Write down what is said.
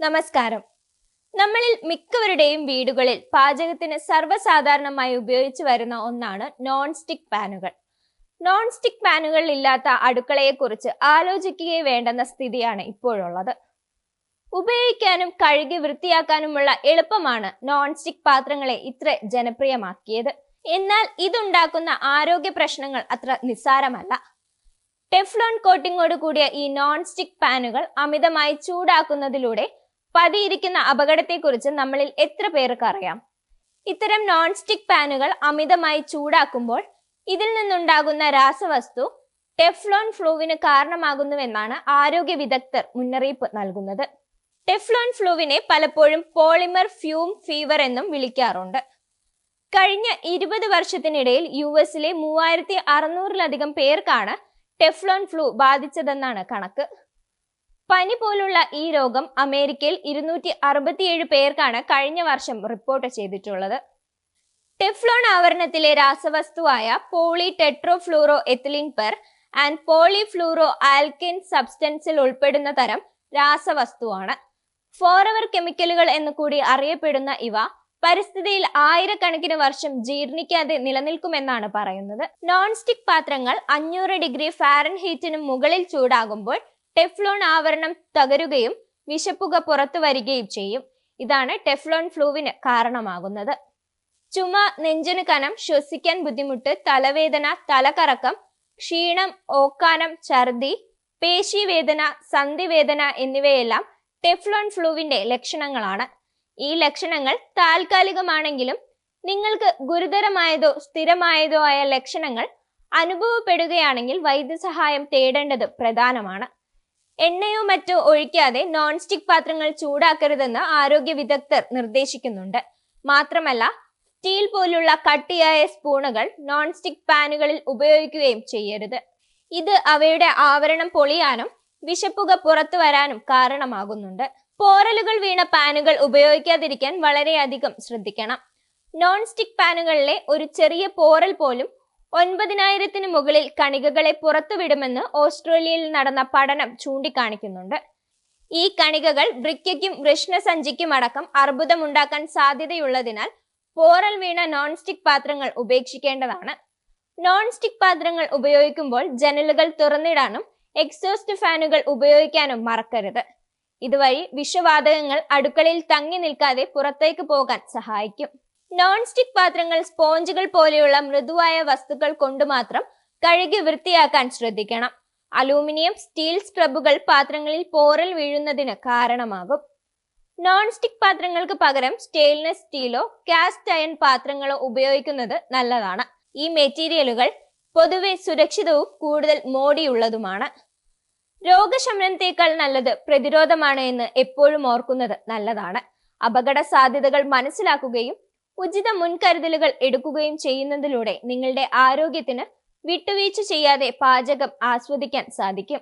നമസ്കാരം. നമ്മളിൽ മിക്കവരുടെയും വീടുകളിൽ പാചകത്തിന് സർവസാധാരണമായി ഉപയോഗിച്ചു വരുന്ന ഒന്നാണ് നോൺ സ്റ്റിക് പാനുകൾ. നോൺ സ്റ്റിക് പാനുകൾ ഇല്ലാത്ത അടുക്കളയെക്കുറിച്ച് ആലോചിക്കുകയേ വേണ്ടെന്ന സ്ഥിതിയാണ് ഇപ്പോഴുള്ളത്. ഉപയോഗിക്കാനും കഴുകി വൃത്തിയാക്കാനുമുള്ള എളുപ്പമാണ് നോൺ സ്റ്റിക് പാത്രങ്ങളെ ഇത്ര ജനപ്രിയമാക്കിയത്. എന്നാൽ ഇതുണ്ടാക്കുന്ന ആരോഗ്യ പ്രശ്നങ്ങൾ അത്ര നിസ്സാരമല്ല. ടെഫ്ലോൺ കോട്ടിങ്ങോട് കൂടിയ ഈ നോൺ സ്റ്റിക് പാനുകൾ അമിതമായി ചൂടാക്കുന്നതിലൂടെ പതിയിരിക്കുന്ന അപകടത്തെക്കുറിച്ച് നമ്മളിൽ എത്ര പേർക്ക് അറിയാം? ഇത്തരം നോൺ സ്റ്റിക് പാനുകൾ അമിതമായി ചൂടാക്കുമ്പോൾ ഇതിൽ നിന്നുണ്ടാകുന്ന രാസവസ്തു ടെഫ്ലോൺ ഫ്ലൂവിന് കാരണമാകുന്നുവെന്നാണ് ആരോഗ്യ വിദഗ്ധർ മുന്നറിയിപ്പ് നൽകുന്നത്. ടെഫ്ലോൺ ഫ്ലൂവിനെ പലപ്പോഴും പോളിമർ ഫ്യൂം ഫീവർ എന്നും വിളിക്കാറുണ്ട്. കഴിഞ്ഞ ഇരുപത് വർഷത്തിനിടയിൽ യു എസിലെ മൂവായിരത്തി അറുന്നൂറിലധികം പേർക്കാണ് ടെഫ്ലോൺ ഫ്ലൂ ബാധിച്ചതെന്നാണ് കണക്ക്. പനി പോലുള്ള ഈ രോഗം അമേരിക്കയിൽ ഇരുന്നൂറ്റി അറുപത്തിയേഴ് പേർക്കാണ് കഴിഞ്ഞ വർഷം റിപ്പോർട്ട് ചെയ്തിട്ടുള്ളത്. ടെഫ്ലോൺ ആവരണത്തിലെ രാസവസ്തുവായ polytetrafluoroethylene per and polyfluoroalkyl സബ്സ്റ്റൻസിൽ ഉൾപ്പെടുന്ന തരം രാസവസ്തുവാണ്. ഫോറവർ കെമിക്കലുകൾ എന്ന് കൂടി അറിയപ്പെടുന്ന ഇവ പരിസ്ഥിതിയിൽ ആയിരക്കണക്കിന് വർഷം ജീർണിക്കാതെ നിലനിൽക്കുമെന്നാണ് പറയുന്നത്. നോൺ സ്റ്റിക് പാത്രങ്ങൾ അഞ്ഞൂറ് ഡിഗ്രി ഫാരൻഹീറ്റിനും മുകളിൽ ചൂടാകുമ്പോൾ ടെഫ്ലോൺ ആവരണം തകരുകയും വിഷപ്പുക പുറത്തു വരികയും ചെയ്യും. ഇതാണ് ടെഫ്ലോൺ ഫ്ലൂവിന് കാരണമാകുന്നത്. ചുമ നെഞ്ചിന് കനം ശ്വസിക്കാൻ ബുദ്ധിമുട്ട് തലവേദന തലകറക്കം ക്ഷീണം ഓക്കാനം ഛർദി പേശിവേദന സന്ധിവേദന എന്നിവയെല്ലാം ടെഫ്ലോൺ ഫ്ലൂവിന്റെ ലക്ഷണങ്ങളാണ്. ഈ ലക്ഷണങ്ങൾ താൽക്കാലികമാണെങ്കിലും നിങ്ങൾക്ക് ഗുരുതരമായതോ സ്ഥിരമായതോ ആയ ലക്ഷണങ്ങൾ അനുഭവപ്പെടുകയാണെങ്കിൽ വൈദ്യസഹായം തേടേണ്ടത് പ്രധാനമാണ്. എണ്ണയോ മറ്റോ ഒഴിക്കാതെ നോൺ സ്റ്റിക് പാത്രങ്ങൾ ചൂടാക്കരുതെന്ന് ആരോഗ്യ വിദഗ്ധർ നിർദ്ദേശിക്കുന്നുണ്ട്. മാത്രമല്ല സ്റ്റീൽ പോലുള്ള കട്ടിയായ സ്പൂണുകൾ നോൺ സ്റ്റിക് പാനുകളിൽ ഉപയോഗിക്കുകയും ചെയ്യരുത്. ഇത് അവയുടെ ആവരണം പൊളിയാനും വിഷപ്പുക പുറത്തു വരാനും കാരണമാകുന്നുണ്ട്. പോറലുകൾ വീണ പാനുകൾ ഉപയോഗിക്കാതിരിക്കാൻ വളരെയധികം ശ്രദ്ധിക്കണം. നോൺ സ്റ്റിക് പാനുകളിലെ ഒരു ചെറിയ പോറൽ പോലും ഒൻപതിനായിരത്തിന് മുകളിൽ കണികകളെ പുറത്തുവിടുമെന്ന് ഓസ്ട്രേലിയയിൽ നടന്ന പഠനം ചൂണ്ടിക്കാണിക്കുന്നുണ്ട്. ഈ കണികകൾ വൃക്കയ്ക്കും വൃഷ്ണസഞ്ചിക്കും അടക്കം അർബുദമുണ്ടാക്കാൻ സാധ്യതയുള്ളതിനാൽ പോറൽ വീണ നോൺ സ്റ്റിക് പാത്രങ്ങൾ ഉപേക്ഷിക്കേണ്ടതാണ്. നോൺ സ്റ്റിക് പാത്രങ്ങൾ ഉപയോഗിക്കുമ്പോൾ ജനലുകൾ തുറന്നിടാനും എക്സോസ്റ്റ് ഫാനുകൾ ഉപയോഗിക്കാനും മറക്കരുത്. ഇതുവഴി വിഷവാതകങ്ങൾ അടുക്കളയിൽ തങ്ങി നിൽക്കാതെ പുറത്തേക്ക് പോകാൻ സഹായിക്കും. നോൺ സ്റ്റിക് പാത്രങ്ങൾ സ്പോഞ്ചുകൾ പോലെയുള്ള മൃദുവായ വസ്തുക്കൾ കൊണ്ട് മാത്രം കഴുകി വൃത്തിയാക്കാൻ ശ്രദ്ധിക്കണം. അലൂമിനിയം സ്റ്റീൽ സ്ക്രബുകൾ പാത്രങ്ങളിൽ പോറൽ വീഴുന്നതിന് കാരണമാകും. നോൺ സ്റ്റിക് പാത്രങ്ങൾക്ക് പകരം സ്റ്റെയിൻലെസ് സ്റ്റീലോ കാസ്റ്റ് അയൺ പാത്രങ്ങളോ ഉപയോഗിക്കുന്നത് നല്ലതാണ്. ഈ മെറ്റീരിയലുകൾ പൊതുവെ സുരക്ഷിതവും കൂടുതൽ മോടിയുള്ളതുമാണ്. രോഗശമനത്തേക്കാൾ നല്ലത് പ്രതിരോധമാണ് എന്ന് എപ്പോഴും ഓർക്കുന്നത് നല്ലതാണ്. അപകട സാധ്യതകൾ മനസ്സിലാക്കുകയും ഉചിത മുൻകരുതലുകൾ എടുക്കുകയും ചെയ്യുന്നതിലൂടെ നിങ്ങളുടെ ആരോഗ്യത്തിന് വിട്ടുവീഴ്ച ചെയ്യാതെ പാചകം ആസ്വദിക്കാൻ സാധിക്കും.